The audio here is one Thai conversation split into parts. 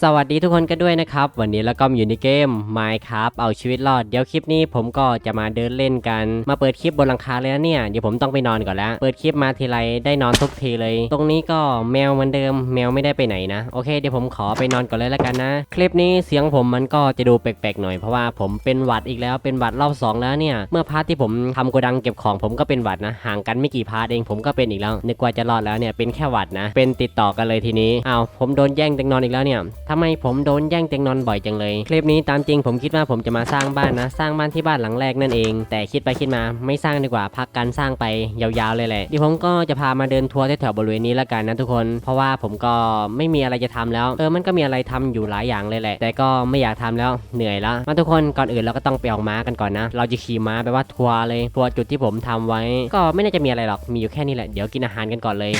สวัสดีทุกคนกันด้วยนะครับ วันนี้แล้วก็อยู่ในเกม Minecraft เอาชีวิตรอด เดี๋ยวคลิปนี้ผมก็จะมาเดินเล่นกัน มาเปิดคลิปบนหลังคาเลยนะเนี่ย เดี๋ยวผมต้องไปนอนก่อนแล้ว เปิดคลิปมาทีไรได้นอนทุกทีเลย ตรงนี้ก็แมวเหมือนเดิม แมวไม่ได้ไปไหนนะ โอเคเดี๋ยวผมขอไปนอนก่อนเลยแล้วกันนะ คลิปนี้เสียงผมมันก็จะดูแปลกๆหน่อย เพราะว่าผมเป็นหวัดอีกแล้ว เป็นหวัดรอบสองแล้วเนี่ย เมื่อพาร์ทที่ผมทำโกดังเก็บของผมก็เป็นหวัดนะ ห่างกันไม่กี่พาร์ทเองผมก็เป็นอีกแล้ว นึกว่าจะรอดแล้วเนี่ย เป็นแค่หวัดนะ เป็นติดต่อกันเลยทีนี้ อ้าวผมโดนแย่งเตียงนอนอีกแล้วเนี่ย ทำไมผมโดนแย่งเตียงนอนบ่อยจังเลย คลิปนี้ตามจริงผมคิดว่าผมจะมาสร้างบ้านนะ สร้างบ้านที่บ้านหลังแรกนั่นเอง แต่คิดไปคิดมาไม่สร้างดีกว่าพักการสร้างไปยาวๆเลยแหละเดี๋ยวผมก็จะพามาเดินทัวร์แถวๆบริเวณนี้ละกันนะทุกคน เพราะว่าผมก็ไม่มีอะไรจะทำแล้ว เออมันก็มีอะไรทำอยู่หลายอย่างเลยแหละ แต่ก็ไม่อยากทำแล้วเหนื่อยแล้วมาทุกคนก่อนอื่นเราก็ต้องไปออกม้ากันก่อนนะ เราจะขี่ม้าไปว่าทัวร์เลยทัวร์จุดที่ผมทำไว้ ก็ไม่น่าจะมีอะไรหรอกมีอยู่แค่นี้แหละเดี๋ยวกินอาหารกันก่อนเลย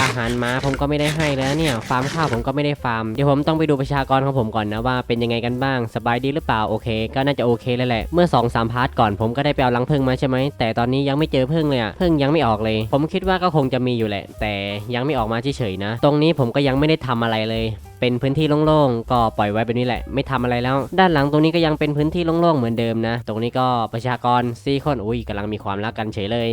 อาหารม้าผมก็ไม่ได้ให้แล้วเนี่ยฟาร์มข้าวผมก็ไม่ได้ฟาร์มเดี๋ยวผมต้องไปดูประชากรของผมก่อนนะว่าเป็นยังไงกันบ้างสบายดีหรือเปล่าโอเค ก็น่าจะโอเคเลยแหละเมื่อ2อสามพาร์ทก่อนผมก็ได้ไปเอารังผึ้งมาใช่ไหมแต่ตอนนี้ยังไม่เจอผึ้งเลยอะผึ้งยังไม่ออกเลย ผมคิดว่าก็คงจะมีอยู่แหละ แต่ยังไม่ออกมาเฉยๆนะ ตรงนี้ผมก็ยังไม่ได้ทำอะไรเลยเป็นพื้นที่โล่งๆ ก็ปล่อยไว้แบบนี้แหละ ไม่ทำอะไรแล้ว ด้านหลังตรงนี้ก็ยังเป็นพื้นที่โล่งๆ เหมือนเดิมนะ ตรงนี้ก็ประชากรซีคนอุ้ยกำลังมีความรักกันเฉยเลย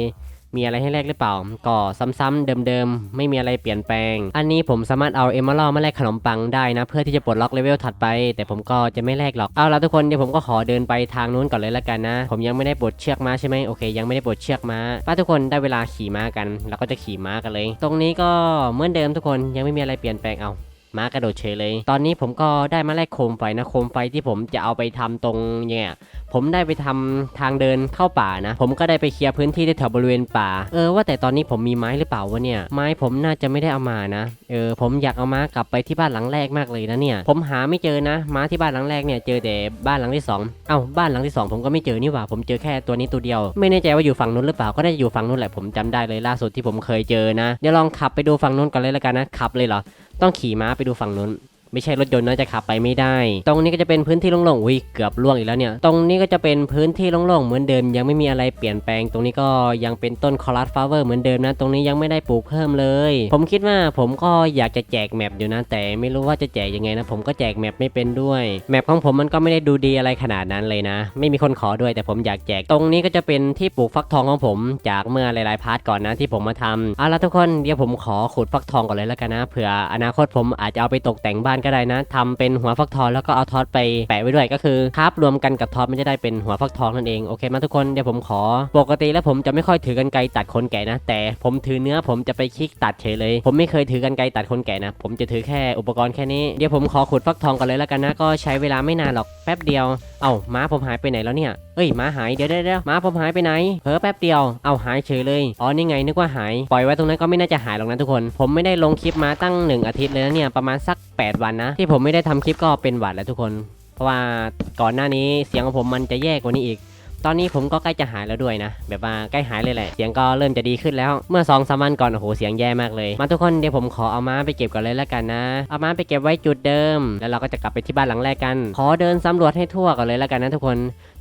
มีอะไรให้แลกหรือเปล่า ก็ซ้ำๆเดิมๆ ไม่มีอะไรเปลี่ยนแปลง อันนี้ผมสามารถเอาเอม r ร l มาแลกขนมปังได้นะ เพื่อที่จะปลดล็อกเลเวลถัดไป แต่ผมก็จะไม่แลกหรอก เอาละทุกคนเดี๋ยวผมก็ขอเดินไปทางนู้นก่อนเลยละกันนะ ผมยังไม่ได้ปลดเชือกม้าใช่ไหมโอเค ยังไม่ได้ปลดเชือกม้าป้าทุกคนได้เวลาขี่ม้ากันเราก็จะขี่ม้ากันเลย ตรงนี้ก็เหมือนเดิมทุกคนยังไม่มีอะไรเปลี่ยนแปลงเอา ม้ากระโดดเฉยเลย ตอนนี้ผมก็ได้มาแลกโคมไฟนะโคมไฟที่ผมจะเอาไปทำตรงเนี่ยผมได้ไปทำทางเดินเข้าป่านะ ผมก็ได้ไปเคลียร์พื้นที่แถวบริเวณป่า เออว่าแต่ตอนนี้ผมมีไม้หรือเปล่าวะเนี่ย ไม้ผมน่าจะไม่ได้เอามานะ เออผมอยากเอาม้ากลับไปที่บ้านหลังแรกมากเลยนะเนี่ย ผมหาไม่เจอนะม้าที่บ้านหลังแรกเนี่ยเจอแต่บ้านหลังที่สองเอ้าบ้านหลังที่สองผมก็ไม่เจอนี่หว่า ผมเจอแค่ตัวนี้ตัวเดียว ไม่แน่ใจว่าอยู่ฝั่งนู้นหรือเปล่าก็ได้อยู่ฝั่งนู้นแหละผมจำได้เลยล่าสุดที่ผมเคยเจอนะเดี๋ยวลองขับไปดูฝั่งนู้นก่อนเลยละกันนะขับเลยเหรอ ต้องขี่ม้าไปดูฝั่งนู้น ไม่ใช่รถยนต์น่าจะขับไปไม่ได้ ตรงนี้ก็จะเป็นพื้นที่โล่งๆอุ้ยเกือบล่วงอีกแล้วเนี่ย ตรงนี้ก็จะเป็นพื้นที่โล่งๆเหมือนเดิม ยังไม่มีอะไรเปลี่ยนแปลง ตรงนี้ก็ยังเป็นต้นคอรัสฟลาเวอร์เหมือนเดิมนะ ตรงนี้ยังไม่ได้ปลูกเพิ่มเลย ผมคิดว่าผมก็อยากจะแจกแมปอยู่นะ แต่ไม่รู้ว่าจะแจกยังไงนะ ผมก็แจกแมปไม่เป็นด้วย แมปของผมมันก็ไม่ได้ดูดีอะไรขนาดนั้นเลยนะ ไม่มีคนขอด้วยแต่ผมอยากแจก ตรงนี้ก็จะเป็นที่ปลูกฟักทองของผม จากเมื่อหลายๆพาร์ทก่อนนะที่ผมมาทำเอาละทุกคนเดี๋ยวผมขอขุดฟักทองก่อนเลยแล้วกันนะเผื่ออนาคตผมอาจจะเอาไปตกแต่งบ้านก็ได้นะทำเป็นหัวฟักทองแล้วก็เอาท็อตไปแปะไว้ด้วยก็คือคาบรวมกันกับท็อตมันจะได้เป็นหัวฟักทองนั่นเองโอเคมาทุกคนเดี๋ยวผมขอ ปกติแล้วผมจะไม่ค่อยถือกันไกรตัดคนแก่นะ แต่ผมถือเนื้อผมจะไปคลิกตัดเฉยเลย ผมไม่เคยถือกันไกรตัดคนแก่นะ ผมจะถือแค่อุปกรณ์แค่นี้เดี๋ยวผมขอขุดฟักทองก่อนเลยแล้วกันนะ ก็ใช้เวลาไม่นานหรอกแป๊บเดียว เอ้าม้าผมหายไปไหนแล้วเนี่ย เอ้ยม้าหายเดี๋ยวเดี๋ยวม้าผมหายไปไหนเผลอแป๊บเดียวเอาหายเฉยเลยอ๋อนี่ไงนึกว่าหายปล่อยไว้ตรงนั้นก็ไม่น่าจะหายหรอกนะทุกคน ผมไม่ได้ลงคลิปมาตั้งหนึ่งอาทิตย์เลยนะเนี่ยประมาณสัก 8 วันนะ ที่ผมไม่ได้ทำคลิปก็เป็นหวัดแล้วทุกคน เพราะว่าก่อนหน้านี้เสียงของผมมันจะแย่กว่านี้อีกตอนนี้ผมก็ใกล้จะหายแล้วด้วยนะ แบบว่าใกล้หายเลยแหละ เสียงก็เริ่มจะดีขึ้นแล้ว เมื่อ2อสามวันก่อน โอ้โห เสียงแย่มากเลย มาทุกคนเดี๋ยวผมขอเอาม้าไปเก็บก่อนเลยแล้วกันนะ เอาม้าไปเก็บไว้จุดเดิม แล้วเราก็จะกลับไปที่บ้านหลังแรกกัน ขอเดินสำรวจให้ทั่วก่อนเลยแล้วกันนะทุกคน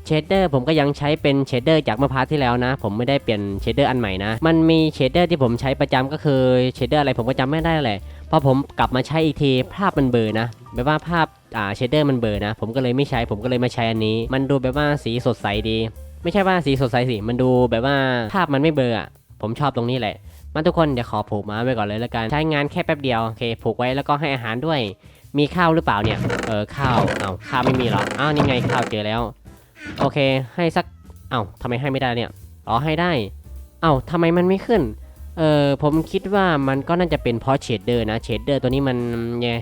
เชดเดอร์ผมก็ยังใช้เป็นเชดเดอร์จากเมื่อพาร์ทที่แล้วนะ ผมไม่ได้เปลี่ยนเชดเดอร์อันใหม่นะ มันมีเชดเดอร์ที่ผมใช้ประจำก็คือเชดเดอร์อะไรผมก็จำไม่ได้แหละพอผมกลับมาใช้อีกทีภาพมันเบลอนะแบบว่าภาพอ่าเชดเดอร์มันเบลอนะ ผมก็เลยไม่ใช้ผมก็เลยมาใช้อันนี้ มันดูแบบว่าสีสดใสดี ไม่ใช่ว่าสีสดใสสิมันดูแบบว่าภาพมันไม่เบลออะผมชอบตรงนี้แหละมาทุกคนเดี๋ยวขอผูกม้าไว้ก่อนเลยแล้วกันใช้งานแค่แป๊บเดียวโอเคผูกไว้แล้วก็ให้อาหารด้วย มีข้าวหรือเปล่าเนี่ยเออข้าวเอาข้าวไม่มีหรออ้าวนี่ไงข้าวเจอแล้ว โอเค ให้สัก เอ้าทำไมให้ไม่ได้เนี่ย อ๋อให้ได้ เอ้าทำไมมันไม่ขึ้น เออผมคิดว่ามันก็น่าจะเป็นเพราะเชดเดอร์นะ เชดเดอร์ตัวนี้มันเนี่ย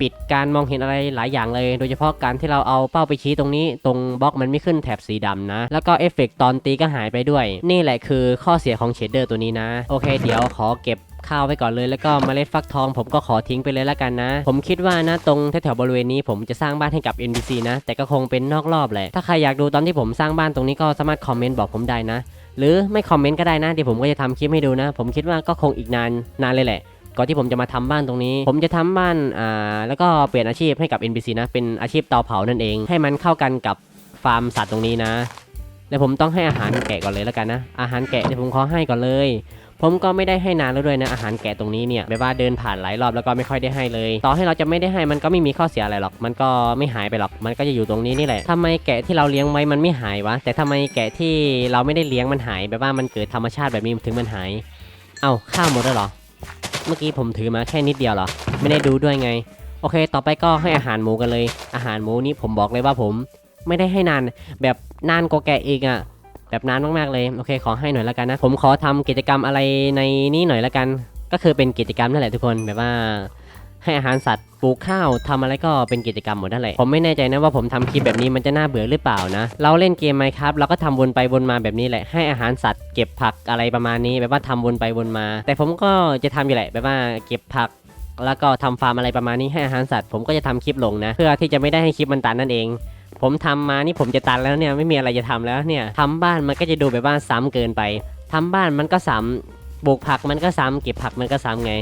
ปิดการมองเห็นอะไรหลายอย่างเลย โดยเฉพาะการที่เราเอาเป้าไปชี้ตรงนี้ตรงบล็อกมันไม่ขึ้นแถบสีดำนะ แล้วก็เอฟเฟกต์ตอนตีก็หายไปด้วย นี่แหละคือข้อเสียของเชดเดอร์ตัวนี้นะ โอเค เดี๋ยวขอเก็บ ข้าวไว้ก่อนเลยแล้วก็เมล็ดฟักทองผมก็ขอทิ้งไปเลยแล้วกันนะ ผมคิดว่านะตรงแถวๆบริเวณนี้ผมจะสร้างบ้านให้กับ NPC นะ แต่ก็คงเป็นนอกรอบแหละถ้าใครอยากดูตอนที่ผมสร้างบ้านตรงนี้ก็สามารถคอมเมนต์บอกผมได้นะ หรือไม่คอมเมนต์ก็ได้นะเดี๋ยวผมก็จะทำคลิปให้ดูนะ ผมคิดว่าก็คงอีกนานนานเลยแหละก่อนที่ผมจะมาทำบ้านตรงนี้ ผมจะทำบ้านอ่าแล้วก็เปลี่ยนอาชีพให้กับ NPC นะ เป็นอาชีพเตาเผานั่นเอง ให้มันเข้ากันกับฟาร์มสัตว์ตรงนี้นะ แล้วผมต้องให้อาหารแกะก่อนเลยแล้วกันนะ อาหารแกะเดี๋ยวผมขอให้ก่อนเลย ผมก็ไม่ได้ให้นานแล้วด้วยนะอาหารแกะตรงนี้เนี่ยแบบว่าเดินผ่านหลายรอบแล้วก็ไม่ค่อยได้ให้เลย ต่อให้เราจะไม่ได้ให้มันก็ไม่มีข้อเสียอะไรหรอก มันก็ไม่หายไปหรอก มันก็จะอยู่ตรงนี้นี่แหละทำไมแกะที่เราเลี้ยงไว้มันไม่หายวะ แต่ทำไมแกะที่เราไม่ได้เลี้ยงมันหายแบบว่ามันเกิดธรรมชาติแบบนี้ถึงมันหาย เอ้าข้าวหมดแล้วหรอ เมื่อกี้ผมถือมาแค่นิดเดียวหรอ ไม่ได้ดูด้วยไง โอเค ต่อไปก็ให้อาหารหมูกันเลย อาหารหมูนี่ผมบอกเลยว่าผม ไม่ได้ให้นานแบบนานกว่าแกะอีกอะ แบบนานมากๆเลยโอเคขอให้หน่อยละกันนะ ผมขอทำกิจกรรมอะไรในนี้หน่อยละกัน ก็คือเป็นกิจกรรมนั่นแหละทุกคนแบบว่าให้อาหารสัตว์ปลูกข้าวทำอะไรก็เป็นกิจกรรมหมดนั่นแหละผมไม่แน่ใจนะว่าผมทำคลิปแบบนี้มันจะน่าเบื่อหรือเปล่านะ เราเล่นเกมไหมครับเราก็ทำวนไปวนมาแบบนี้แหละ ให้อาหารสัตว์เก็บผักอะไรประมาณนี้แบบว่าทำวนไปวนมา แต่ผมก็จะทำอยู่แหละแบบว่าเก็บผักแล้วก็ทำฟาร์มอะไรประมาณนี้ให้อาหารสัตว์ผมก็จะทำคลิปลงนะ เพื่อที่จะไม่ได้ให้คลิปมันตันนั่นเอง ผมทำมานี่ผมจะตันแล้วเนี่ยไม่มีอะไรจะทำแล้วเนี่ยทำบ้านมันก็จะดูแบบว่าซ้ำเกินไปทำบ้านมันก็ซ้ำปลูกผักมันก็ซ้ำเก็บผักมันก็ซ้ำไง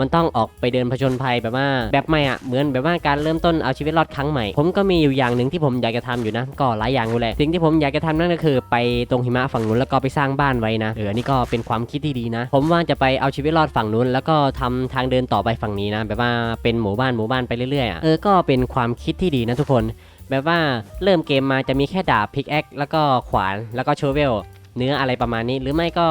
มันต้องออกไปเดินผจญภัยแบบว่า แบบใหม่อะเหมือนแบบว่าการเริ่มต้นเอาชีวิตรอดครั้งใหม่ ผมก็มีอยู่อย่างหนึ่งที่ผมอยากจะทำอยู่นะ ก็หลายอย่างอยู่แหละสิ่งที่ผมอยากจะทำนั่นก็คือ ไปตรงหิมะฝั่งนู้นแล้วก็ไปสร้างบ้านไว้นะเออนี่ก็เป็นความคิดที่ดีนะ ผมว่าจะไปเอาชีวิตรอดฝั่งนู้น แล้วก็ทำทางเดินต่อไปฝั่งนี้นะ แบบว่าเป็นหมู่บ้านหมู่บ้านไปเรื่อยๆอะเออก็เป็นความคิดที่ดีนะทุกคน แบบว่าเริ่มเกมมาจะมีแค่ดาบพิกแอคแล้วก็ขวานแล้วก็โชเวลเนื้ออะไรประมาณนี้หรือไม่ก็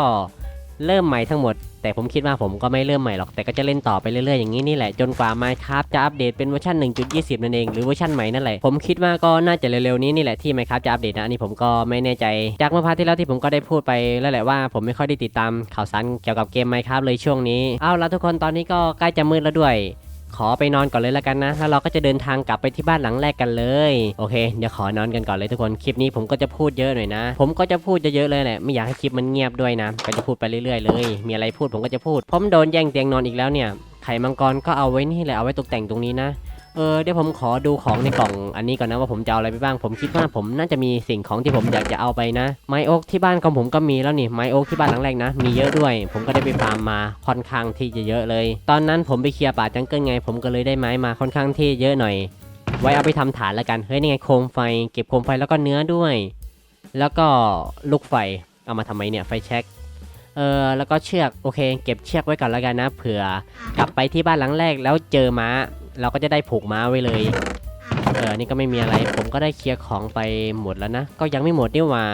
เริ่มใหม่ทั้งหมด แต่ผมคิดว่าผมก็ไม่เริ่มใหม่หรอกแต่ก็จะเล่นต่อไปเรื่อยๆอย่างนี้นี่แหละจนกว่า Minecraft จะอัปเดตเป็นเวอร์ชัน1.20 นั่นเองหรือเวอร์ชันใหม่นั่นแหละผมคิดว่าก็น่าจะเร็วๆนี้นี่แหละที่ Minecraft จะอัปเดตนะอันนี้ผมก็ไม่แน่ใจ จากเมื่อพาร์ทที่แล้วที่ผมก็ได้พูดไปแล้วแหละว่าผมไม่ค่อยได้ติดตามข่าวสารเกี่ยวกับเกม Minecraft เลยช่วงนี้เอาละทุกคนตอนนี้ก็ใกล้จะมืดแล้วด้วย ขอไปนอนก่อนเลยแล้วกันนะแล้วเราก็จะเดินทางกลับไปที่บ้านหลังแรกกันเลย โอเค เดี๋ยวขอนอนกันก่อนเลยทุกคนคลิปนี้ผมก็จะพูดเยอะหน่อยนะ ผมก็จะพูดเยอะๆเลยแหละไม่อยากให้คลิปมันเงียบด้วยนะก็จะพูดไปเรื่อยๆเลย มีอะไรพูดผมก็จะพูดผมโดนแย่งเตียงนอนอีกแล้วเนี่ยไข่มังกรก็เอาไว้นี่แหละเอาไว้ตกแต่งตรงนี้นะ เออเดี๋ยวผมขอดูของในกล่องอันนี้ก่อนนะว่าผมจะเอาอะไรไปบ้าง ผมคิดว่าผมน่าจะมีสิ่งของที่ผมอยากจะเอาไปนะ ไม้โอ๊กที่บ้านของผมก็มีแล้วนี่ไม้โอ๊กที่บ้านหลังแรกนะ มีเยอะด้วย ผมก็ได้ไปฟาร์มมาค่อนข้างที่จะเยอะเลย ตอนนั้นผมไปเคลียร์ป่าจังเกิลไง ผมก็เลยได้ไม้มาค่อนข้างที่เยอะหน่อย ไว้เอาไปทำฐานแล้วกันเฮ้ยนี่ไงโคมไฟ เก็บโคมไฟแล้วก็เนื้อด้วย แล้วก็ลูกไฟเอามาทำไมเนี่ยไฟแช็กเออแล้วก็เชือกโอเค เก็บเชือกไว้ก่อนแล้วกันนะ เผื่อกลับไปที่บ้านหลังแรกแล้วเจอม้า เราก็จะได้ผูกม้าไว้เลย เออ นี่ก็ไม่มีอะไร ผมก็ได้เคลียร์ของไปหมดแล้วนะ ก็ยังไม่หมดนี่หว่า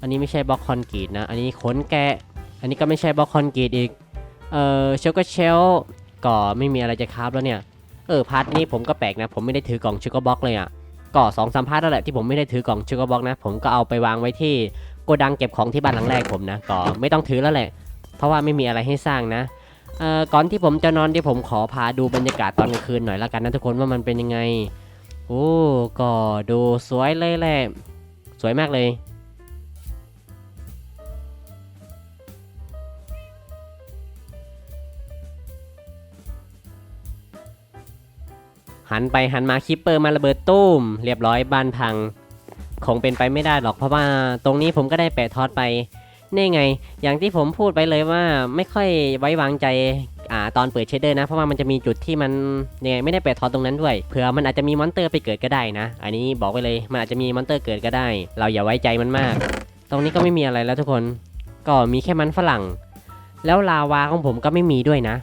อันนี้ไม่ใช่บล็อกคอนกรีตนะ อันนี้ขนแกะ อันนี้ก็ไม่ใช่บล็อกคอนกรีตอีก เออเชลก็เชลก็ไม่มีอะไรจะคราฟแล้วเนี่ย เออ พาร์ทนี้ผมก็แปลกนะ ผมไม่ได้ถือกล่องชูกบล็อกเลยอะ่ะ ก็สองสามพาร์ทแล้วแหละที่ผมไม่ได้ถือกล่องชูกบล็อกนะ ผมก็เอาไปวางไว้ที่โกดังเก็บของที่บ้านหลังแรกผมนะ ก็ไม่ต้องถือแล้วแหละ เพราะว่าไม่มีอะไรให้สร้างนะ เอ่อก่อนที่ผมจะนอนเดี๋ยวผมขอพาดูบรรยากาศตอนกลางคืนหน่อยละกันนะทุกคนว่ามันเป็นยังไง โอ้ก็ดูสวยเลยแหละสวยมากเลยหันไปหันมาคิปเปอร์มาระเบิดตุ้ม เรียบร้อยบ้านพัง คงเป็นไปไม่ได้หรอกเพราะว่าตรงนี้ผมก็ได้แปะทอดไป นี่ไง อย่างที่ผมพูดไปเลยว่าไม่ค่อยไว้วางใจอ่าตอนเปิดเชดเดอร์นะ เพราะว่ามันจะมีจุดที่มันยังไงไม่ได้แปะทอดตรงนั้นด้วย เผื่อมันอาจจะมีมอนเตอร์ไปเกิดก็ได้นะ อันนี้บอกไว้เลย มันอาจจะมีมอนเตอร์เกิดก็ได้ เราอย่าไว้ใจมันมาก ตรงนี้ก็ไม่มีอะไรแล้วทุกคน ก็มีแค่มันฝรั่ง แล้วลาวาของผมก็ไม่มีด้วยนะ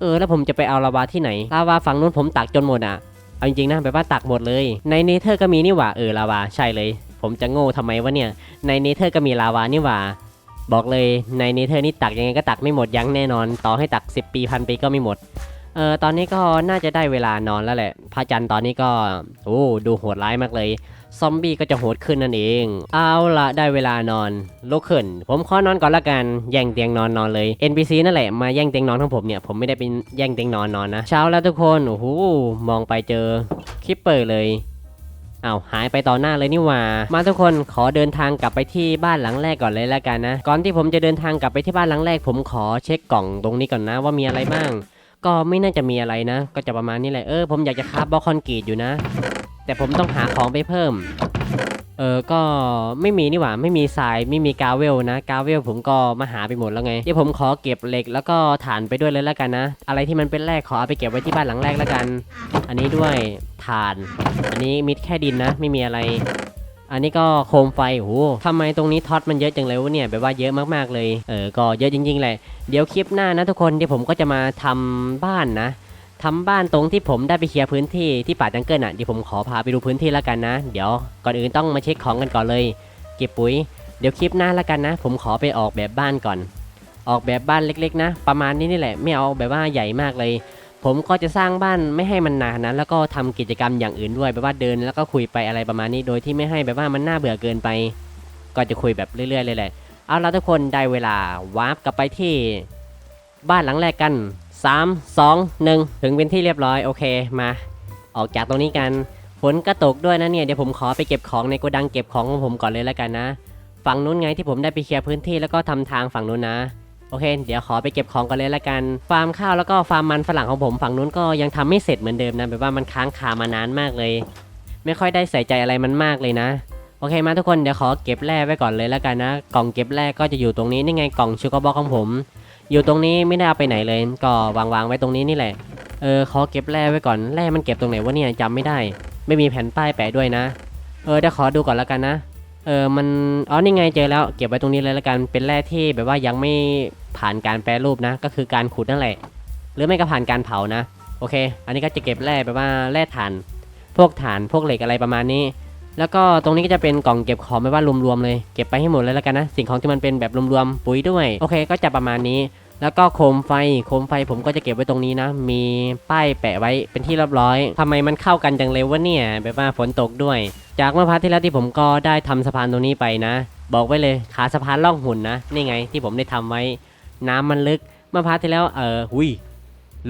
เออ แล้วผมจะไปเอาลาวาที่ไหน ลาวาฝั่งนู้นผมตักจนหมดอะ เอาจริงๆนะแบบว่าตักหมดเลย ในเนเธอร์ก็มีนี่หว่า เออลาวาใช่เลย ผมจะโง่ทำไมวะเนี่ย ในเนเธอร์ก็มีลาวานี่หว่า บอกเลยในเนเธอร์นี่ตักยังไงก็ตักไม่หมดยั้งแน่นอน ต่อให้ตัก 10 ปีพันปีก็ไม่หมด เออตอนนี้ก็น่าจะได้เวลานอนแล้วแหละ พระจันทร์ตอนนี้ก็ โอ้ดูโหดร้ายมากเลย ซอมบี้ก็จะโหดขึ้นนั่นเอง เอาละได้เวลานอนลุกขึ้น ผมขอนอนก่อนละกันแย่งเตียงนอนนอนเลย NPC นั่นแหละมาแย่งเตียงนอนของผมเนี่ยผมไม่ได้เป็นแย่งเตียงนอนนอนนะเช้าแล้วทุกคนโอ้โหมองไปเจอคลิปเปอร์เลย อ้าวหายไปต่อหน้าเลยนี่หว่า มาทุกคนขอเดินทางกลับไปที่บ้านหลังแรกก่อนเลยแล้วกันนะ ก่อนที่ผมจะเดินทางกลับไปที่บ้านหลังแรก ผมขอเช็คกล่องตรงนี้ก่อนนะว่ามีอะไรบ้าง ก็ไม่น่าจะมีอะไรนะ ก็จะประมาณนี้แหละเออผมอยากจะคาบบล็อกคอนกรีตอยู่นะ แต่ผมต้องหาของไปเพิ่ม เออ ก็ไม่มีนี่หว่า ไม่มีทรายไม่มีกาเวลนะ กาเวลผมก็มาหาไปหมดแล้วไง เดี๋ยวผมขอเก็บเหล็กแล้วก็ฐานไปด้วยเลยแล้วกันนะ อะไรที่มันเป็นแร่ขอเอาไปเก็บไว้ที่บ้านหลังแรกแล้วกัน อันนี้ด้วยฐาน อันนี้มิดแค่ดินนะ ไม่มีอะไร อันนี้ก็โคมไฟโหทำไมตรงนี้ท็อตมันเยอะจังเลยวะเนี่ย แบบว่าเยอะมากๆเลย เออ ก็เยอะจริงๆแหละเดี๋ยวคลิปหน้านะทุกคน เดี๋ยวผมก็จะมาทำบ้านนะ ทำบ้านตรงที่ผมได้ไปเคลียร์พื้นที่ที่ป่าจังเกิลอะเดี๋ยวผมขอพาไปดูพื้นที่แล้วกันนะ เดี๋ยวก่อนอื่นต้องมาเช็คของกันก่อนเลย เก็บปุ๋ย เดี๋ยวคลิปหน้าแล้วกันนะ ผมขอไปออกแบบบ้านก่อน ออกแบบบ้านเล็กๆ นะ ประมาณนี้นี่แหละไม่เอาแบบว่าใหญ่มากเลย ผมก็จะสร้างบ้านไม่ให้มันหนานะแล้วก็ทำกิจกรรมอย่างอื่นด้วยแบบว่าเดินแล้วก็คุยไปอะไรประมาณนี้โดยที่ไม่ให้แบบว่ามันน่าเบื่อเกินไป ก็จะคุยแบบเรื่อยๆเลยแหละเอาละทุกคนได้เวลาวาร์ปกลับไปที่บ้านหลังแรกกัน 3 2 1 ถึงเป็นที่เรียบร้อยโอเคมา ออกจากตรงนี้กันฝนก็ตกด้วยนะเนี่ยเดี๋ยวผมขอไปเก็บของในโกดังเก็บของของผมก่อนเลยแล้วกันนะ ฝั่งนู้นไงที่ผมได้ไปเคลียร์พื้นที่แล้วก็ทำทางฝั่งนู้นนะโอเค เดี๋ยวขอไปเก็บของกันเลยละกัน ฟาร์มข้าวแล้วก็ฟาร์มมันฝรั่งของผมฝั่งนู้นก็ยังทำไม่เสร็จเหมือนเดิมนะแบบว่ามันค้างคามานานมากเลย ไม่ค่อยได้ใส่ใจอะไรมันมากเลยนะ โอเคมาทุกคนเดี๋ยวขอเก็บแร่ไว้ก่อนเลยละกันนะ กล่องเก็บแร่ก็จะอยู่ตรงนี้นี่ไงกล่องชูกาบ็อกของผม อยู่ตรงนี้ไม่ได้เอาไปไหนเลย ก็วางวางไว้ตรงนี้นี่แหละ เออขอเก็บแร่ไว้ก่อน แร่มันเก็บตรงไหนวะเนี่ยจำไม่ได้ ไม่มีแผ่นป้ายแปะด้วยนะ เออเดี๋ยวขอดูก่อนและกันนะ เออมัน อ๋อนี่ไงเจอแล้ว เก็บไว้ตรงนี้เลยและกัน เป็นแร่ที่แบบว่ายังไม่ผ่านการแปรรูปนะ ก็คือการขุดนั่นแหละ หรือไม่ก็ผ่านการเผานะ โอเค อันนี้ก็จะเก็บแร่แบบว่าแร่ถ่าน พวกถ่านพวกเหล็กอะไรประมาณนี้ แล้วก็ตรงนี้ก็จะเป็นกล่องเก็บของแบบว่ารวมๆเลยเก็บไปให้หมดเลยแล้วกันนะ สิ่งของที่มันเป็นแบบรวมๆปุ๋ยด้วย โอเค ก็จะประมาณนี้ แล้วก็โคมไฟโคมไฟผมก็จะเก็บไว้ตรงนี้นะ มีป้ายแปะไว้เป็นที่เรียบร้อยทำไมมันเข้ากันจังเลยวะเนี่ยแบบว่าฝนตกด้วย จากเมื่อพาร์ทที่แล้วที่ผมก็ได้ทำสะพานตรงนี้ไปนะ บอกไว้เลยขาสะพานล่องหุ่นนะนี่ไงที่ผมได้ทำไว้ น้ำมันลึกเมื่อพาร์ทที่แล้วเออหุย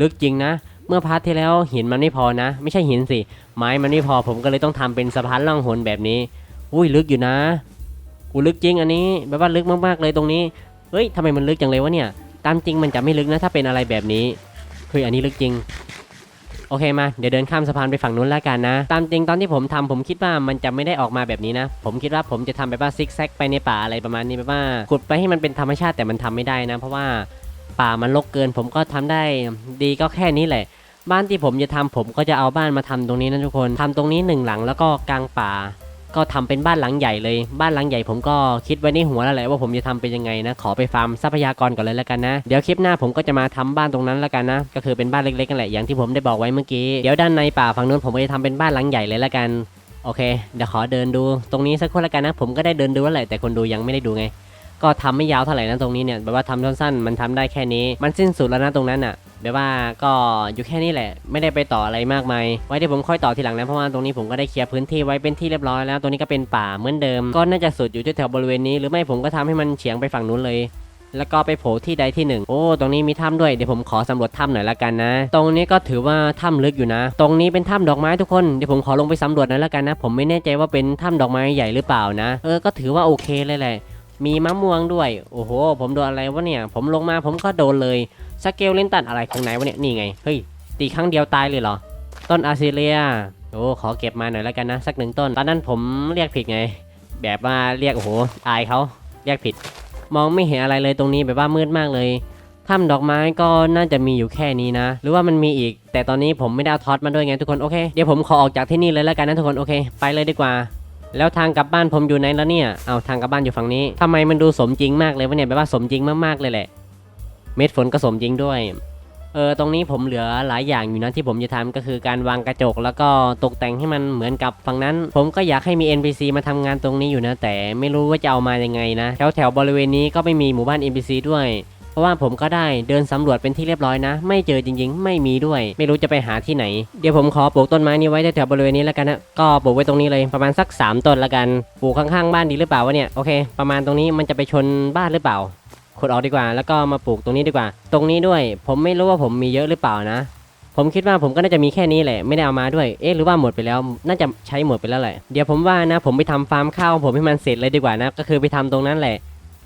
ลึกจริงนะ มื่อพาร์ทที่แล้วหินมันไม่พอนะ ไม่ใช่หินสิ ไม้มันไม่พอผมก็เลยต้องทำเป็นสะพานล่องหนแบบนี้ อุ้ยลึกอยู่นะกูลึกจริงอันนี้แบบว่าลึกมากๆเลยตรงนี้เฮ้ยทำไมมันลึกจังเลยวะเนี่ย ตามจริงมันจะไม่ลึกนะถ้าเป็นอะไรแบบนี้เฮ้ยอันนี้ลึกจริงโอเคมาเดี๋ยวเดินข้ามสะพานไปฝั่งนู้นแล้วกันนะ ตามจริงตอนที่ผมทำผมคิดว่ามันจะไม่ได้ออกมาแบบนี้นะ ผมคิดว่าผมจะทำแบบว่าซิกแซกไปในป่าอะไรประมาณนี้แบบว่าขุดไปให้มันเป็นธรรมชาติแต่มันทำไม่ได้นะ เพราะว่าป่ามันรกเกิน ผมก็ทำได้ดีก็แค่นี้แหละ บ้านที่ผมจะทำผมก็จะเอาบ้านมาทำตรงนี้นะทุกคนทำตรงนี้หนึ่งหลังแล้วก็กลางป่า ก็ทำเป็นบ้านหลังใหญ่เลย บ้านหลังใหญ่ผมก็คิดไว้ในหัวแล้วแหละว่าผมจะทำเป็นยังไงนะ ขอไปฟาร์มทรัพยากรก่อนเลยแล้วกันนะ เดี๋ยวคลิปหน้าผมก็จะมาทำบ้านตรงนั้นแล้วกันนะ ก็คือเป็นบ้านเล็กๆกันแหละอย่างที่ผมได้บอกไว้เมื่อกี้ เดี๋ยวด้านในป่าฝั่งนู้นผมจะทำเป็นบ้านหลังใหญ่เลยแล้วกัน โอเค เดี๋ยวขอเดินดู ตรงนี้สักคนละกันนะ ผมก็ได้เดินดูแล้วแหละแต่คนดูยังไม่ได้ดูไง ก็ทำไม่ยาวเท่าไหร่นะตรงนี้เนี่ยแบบว่าทำสั้นๆมันทำได้แค่นี้ มันสิ้นสุดแล้วนะตรงนั้นอะแบบว่าก็อยู่แค่นี้แหละ ไม่ได้ไปต่ออะไรมากมายไว้เดี๋ยวผมค่อยต่อทีหลังนะเพราะว่าตรงนี้ผมก็ได้เคลียร์พื้นที่ไว้เป็นที่เรียบร้อยแล้วตรงนี้ก็เป็นป่าเหมือนเดิม ก็น่าจะสุดอยู่ที่แถวบริเวณนี้ หรือไม่ผมก็ทำให้มันเฉียงไปฝั่งนู้นเลย แล้วก็ไปโผล่ที่ใดที่หนึ่งโอ้ตรงนี้มีถ้ำด้วยเดี๋ยวผมขอสำรวจถ้ำหน่อยละกันนะ ตรงนี้ก็ถือว่าถ้ำลึกอยู่นะ ตรงนี้เป็นถ้ำดอกไม้ทุกคนเดี๋ยวผมขอลงไปสำรวจหน่อยละกันนะ ผมไม่แน่ใจว่าเป็นถ้ำดอกไม้ใหญ่หรือเปล่านะ เออก็ถือว่าโอเคเลยแหละ มีมะม่วงด้วย โอ้โห ผมโดนอะไรวะเนี่ย ผมลงมาผมก็โดนเลยสเกลเลนตันอะไรของไหนวะเนี่ย นี่ไง เฮ้ย ตีครั้งเดียวตายเลยเหรอ ต้นอาซิเลีย โอ้ ขอเก็บมาหน่อยแล้วกันนะ สักหนึ่งต้น ตอนนั้นผมเรียกผิดไง แบบว่าเรียก โอ้โห อายเขาเรียกผิด มองไม่เห็นอะไรเลยตรงนี้แบบว่ามืดมากเลยถ้ำดอกไม้ก็น่าจะมีอยู่แค่นี้นะ หรือว่ามันมีอีก แต่ตอนนี้ผมไม่ได้เอาท็อตมาด้วยไงทุกคน โอเค เดี๋ยวผมขอออกจากที่นี่เลยแล้วกันนะทุกคน โอเค ไปเลยดีกว่า แล้วทางกลับบ้านผมอยู่ไหนแล้วเนี่ย เอาทางกลับบ้านอยู่ฝั่งนี้ทำไมมันดูสมจริงมากเลยวะเนี่ยแบบว่าสมจริงมากๆเลยแหละ เม็ดฝนก็สมจริงด้วย เออตรงนี้ผมเหลือหลายอย่างอยู่นะที่ผมจะทำก็คือการวางกระจก แล้วก็ตกแต่งให้มันเหมือนกับฝั่งนั้น ผมก็อยากให้มี NPC มาทำงานตรงนี้อยู่นะ แต่ไม่รู้ว่าจะเอามายังไงนะ แถวแถวบริเวณนี้ก็ไม่มีหมู่บ้าน NPC ด้วย เพราะว่าผมก็ได้เดินสำรวจเป็นที่เรียบร้อยนะ ไม่เจอจริงๆ ไม่มีด้วย ไม่รู้จะไปหาที่ไหน เดี๋ยวผมขอปลูกต้นไม้นี้ไว้แถวๆบริเวณนี้แล้วกันนะก็ปลูกไว้ตรงนี้เลยประมาณสัก 3 ต้นละกันปลูกข้างๆบ้านดีหรือเปล่าวะเนี่ยโอเค ประมาณตรงนี้มันจะไปชนบ้านหรือเปล่าขุดออกดีกว่า แล้วก็มาปลูกตรงนี้ดีกว่า ตรงนี้ด้วย ผมไม่รู้ว่าผมมีเยอะหรือเปล่านะ ผมคิดว่าผมก็น่าจะมีแค่นี้แหละ ไม่ได้เอามาด้วย เอ๊ะหรือว่าหมดไปแล้ว น่าจะใช้หมดไปแล้วแหละ เดี๋ยวผมว่านะ ผมไปทำฟาร์มข้าวของผมให้มันเสร็จเลยดีกว่านะ ก็คือไปทำตรงนั้นแหละ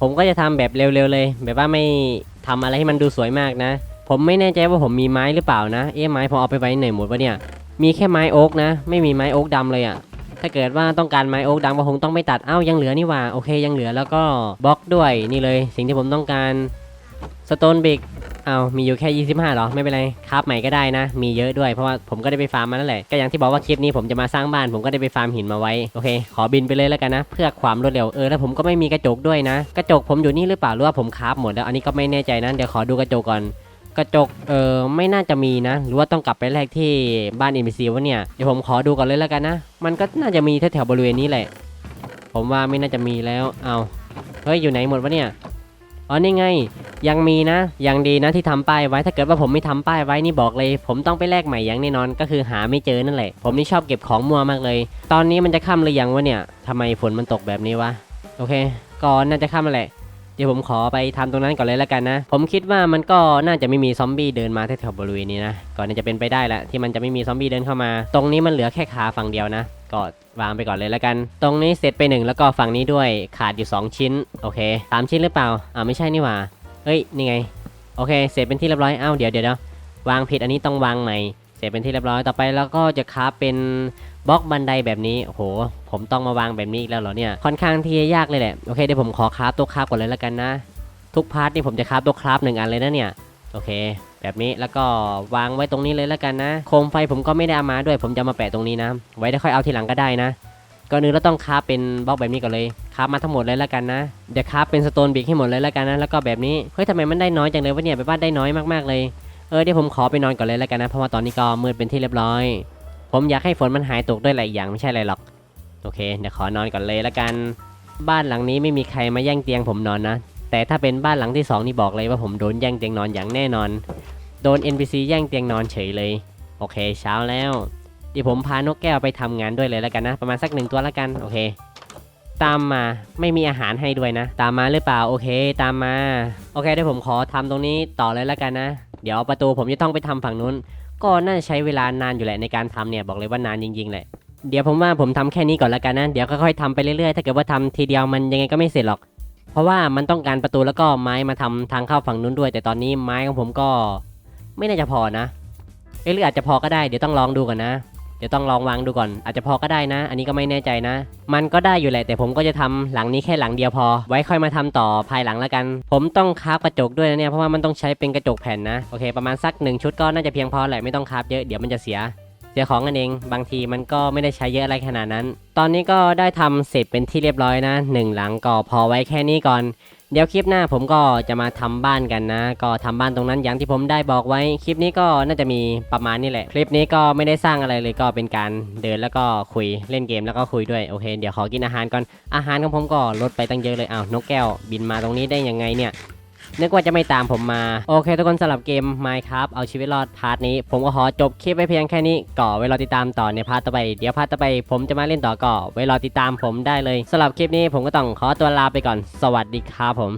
ผมก็จะทำแบบเร็วๆเลย แบบว่าไม่ทำอะไรให้มันดูสวยมากนะ ผมไม่แน่ใจว่าผมมีไม้หรือเปล่านะ เอ๊ะไม้ผมเอาไปไว้ไหนหมดวะเนี่ย มีแค่ไม้โอ๊กนะ ไม่มีไม้โอ๊กดำเลยอะถ้าเกิดว่าต้องการไม้โอ๊กดำก็คงต้องไม่ตัด เอ้ายังเหลือนี่ว่า โอเคยังเหลือแล้วก็บล็อกด้วยนี่เลย สิ่งที่ผมต้องการสโตนบิก เอามีอยู่แค่ 25หรอ ไม่เป็นไรครับใหม่ก็ได้นะ มีเยอะด้วย เพราะว่าผมก็ได้ไปฟาร์มมานั่นแหละ ก็อย่างที่บอกว่าคลิปนี้ผมจะมาสร้างบ้าน ผมก็ได้ไปฟาร์มหินมาไว้ โอเค ขอบินไปเลยแล้วกันนะ เพื่อความรวดเร็ว เออ แล้วผมก็ไม่มีกระจกด้วยนะ กระจกผมอยู่นี่หรือเปล่า หรือว่าผมคราฟหมดแล้ว อันนี้ก็ไม่แน่ใจนะ เดี๋ยวขอดูกระจกก่อนกระจก เออไม่น่าจะมีนะ หรือว่าต้องกลับไปแลกที่บ้านอินซีวะเนี่ย เดี๋ยวผมขอดูก่อนเลยแล้วกันนะ มันก็น่าจะมีแถวๆบริเวณนี้แหละ ผมว่าไม่น่าจะมีแล้ว เอา เฮ้ย อยู่ไหนหมดวะเนี่ย อ๋อ นี่ไง ยังมีนะ ยังดีนะที่ทำป้ายไว้ ถ้าเกิดว่าผมไม่ทำป้ายไว้นี่บอกเลย ผมต้องไปแลกใหม่อย่างแน่นอน ก็คือหาไม่เจอนั่นแหละ ผมนี่ชอบเก็บของมัวมากเลย ตอนนี้มันจะค่ำหรือยังวะเนี่ยทำไมฝนมันตกแบบนี้วะ โอเค ก่อนน่าจะค่ำแล้วแหละ เดี๋ยวผมขอไปทำตรงนั้นก่อนเลยแล้วกันนะ ผมคิดว่ามันก็น่าจะไม่มีซอมบี้เดินมาแถวบริเวณนี้นะ ก่อนน่าจะเป็นไปได้แหละที่มันจะไม่มีซอมบี้เดินเข้ามา ตรงนี้มันเหลือแค่ขาฝั่งเดียวนะ ก็วางไปก่อนเลยแล้วกัน ตรงนี้เสร็จไปหนึ่งแล้วก็ฝั่งนี้ด้วย ขาดอยู่ 2 ชิ้น โอเคสามชิ้นหรือเปล่า อ่าไม่ใช่นี่หว่า เฮ้ยนี่ไงโอเค เสร็จเป็นที่เรียบร้อยอ้าเดี๋ยวเดี๋ยวเดี๋ยววางผิดอันนี้ต้องวางใหม่ เสร็จเป็นที่เรียบร้อยต่อไปแล้วก็จะคราฟเป็นบล็อกบันไดแบบนี้โห ผมต้องมาวางแบบนี้อีกแล้วเหรอเนี่ยค่อนข้างที่จะยากเลยแหละโอเคเดี๋ยวผมขอคราฟตัวคราฟก่อนเลยแล้วกันนะ ทุกพาร์ทนี่ผมจะคราฟตัวคราฟหนึ่งอันเลยนะเนี่ยโอเค แบบนี้แล้วก็วางไว้ตรงนี้เลยแล้วกันนะ โคมไฟผมก็ไม่ได้เอามาด้วย ผมจะมาแปะตรงนี้นะ ไว้ได้ค่อยเอาทีหลังก็ได้นะ ก่อนอื่นเราต้องคราฟเป็นบล็อกแบบนี้ก่อนเลยคราฟมาทั้งหมดเลยแล้วกันนะเดี๋ยวคราฟเป็นสโตนบิกให้หมดเลยแล้วกันนะแล้วก็แบบนี้เฮ้ยทำไมมันได้น้อยจังเลยวะเนี่ยไปบ้านได้น้อยมากๆเลยเออเดี๋ยวผมขอไปนอนก่อนเลยแล้วกันนะเพราะว่าตอนนี้ก็มืดเป็นที่เรียบร้อย ผมอยากให้ฝนมันหายตกด้วยหลายอย่างไม่ใช่อะไรหรอกโอเคเดี๋ยวขอนอนก่อนเลยแล้วกัน บ้านหลังนี้ไม่มีใครมาแย่งเตียงผมนอนนะ แต่ถ้าเป็นบ้านหลังที่สองนี่บอกเลยว่าผมโดนแย่งเตียงนอนอย่างแน่นอน โดน NPC แย่งเตียงนอนเฉยเลย โอเค เช้าแล้ว ดี๋ยวผมพานกแก้วไปทำงานด้วยเลยแล้วกันนะ ประมาณสักหนึ่งตัวแล้วกันโอเค ตามมาไม่มีอาหารให้ด้วยนะ ตามมาหรือเปล่าโอเค ตามมา โอเคเดี๋ยวผมขอทำตรงนี้ต่อเลยแล้วกันนะ เดี๋ยวประตูผมจะต้องไปทำฝั่งนู้น ก็น่าจะใช้เวลานานอยู่แหละในการทำเนี่ยบอกเลยว่านานจริงๆแหละเดี๋ยวผมว่าผมทำแค่นี้ก่อนแล้วกันนะ เดี๋ยวค่อยๆทำไปเรื่อยๆ ถ้าเกิดว่าทำทีเดียวมันยังไงก็ไม่เสร็จหรอก เพราะว่ามันต้องการประตูแล้วก็ไม้มาทำทางเข้าฝั่งนู้นด้วย แต่ตอนนี้ไม้ของผมก็ ไม่น่าจะพอนะ เอ้หรืออาจจะพอก็ได้ เดี๋ยวต้องลองดูก่อนนะ เดี๋ยวต้องลองวางดูก่อน อาจจะพอก็ได้นะ อันนี้ก็ไม่แน่ใจนะ มันก็ได้อยู่แหละ แต่ผมก็จะทำหลังนี้แค่หลังเดียวพอ ไว้ค่อยมาทำต่อภายหลังแล้วกัน ผมต้องคาฟกระจกด้วยนะเนี่ย เพราะว่ามันต้องใช้เป็นกระจกแผ่นนะ โอเค ประมาณสักหนึ่งชุดก็น่าจะเพียงพอแหละ ไม่ต้องคาฟเยอะ เดี๋ยวมันจะเสีย เสียของกันเอง บางทีมันก็ไม่ได้ใช้เยอะอะไรขนาดนั้น ตอนนี้ก็ได้ทำเสร็จเป็นที่เรียบร้อยนะหนึ่งหลังก็พอไว้แค่นี้ก่อน เดี๋ยวคลิปหน้าผมก็จะมาทำบ้านกันนะ ก็ทำบ้านตรงนั้นอย่างที่ผมได้บอกไว้คลิปนี้ก็น่าจะมีประมาณนี้แหละ คลิปนี้ก็ไม่ได้สร้างอะไรเลยก็เป็นการเดินแล้วก็คุยเล่นเกมแล้วก็คุยด้วยโอเค เดี๋ยวขอกินอาหารก่อนอาหารของผมก็ลดไปตั้งเยอะเลยอ้าวนกแก้วบินมาตรงนี้ได้ยังไงเนี่ย นึกว่าจะไม่ตามผมมา โอเค ทุกคนสำหรับเกม Minecraft เอาชีวิตรอดพาร์ทนี้ ผมก็ขอจบคลิปไว้เพียงแค่นี้ก่อไว้รอติดตามต่อในพาร์ทต่อไป เดี๋ยวพาร์ทต่อไป ผมจะมาเล่นต่อก่อไว้รอติดตามผมได้เลยสำหรับคลิปนี้ผมก็ต้องขอตัวลาไปก่อน สวัสดีครับผม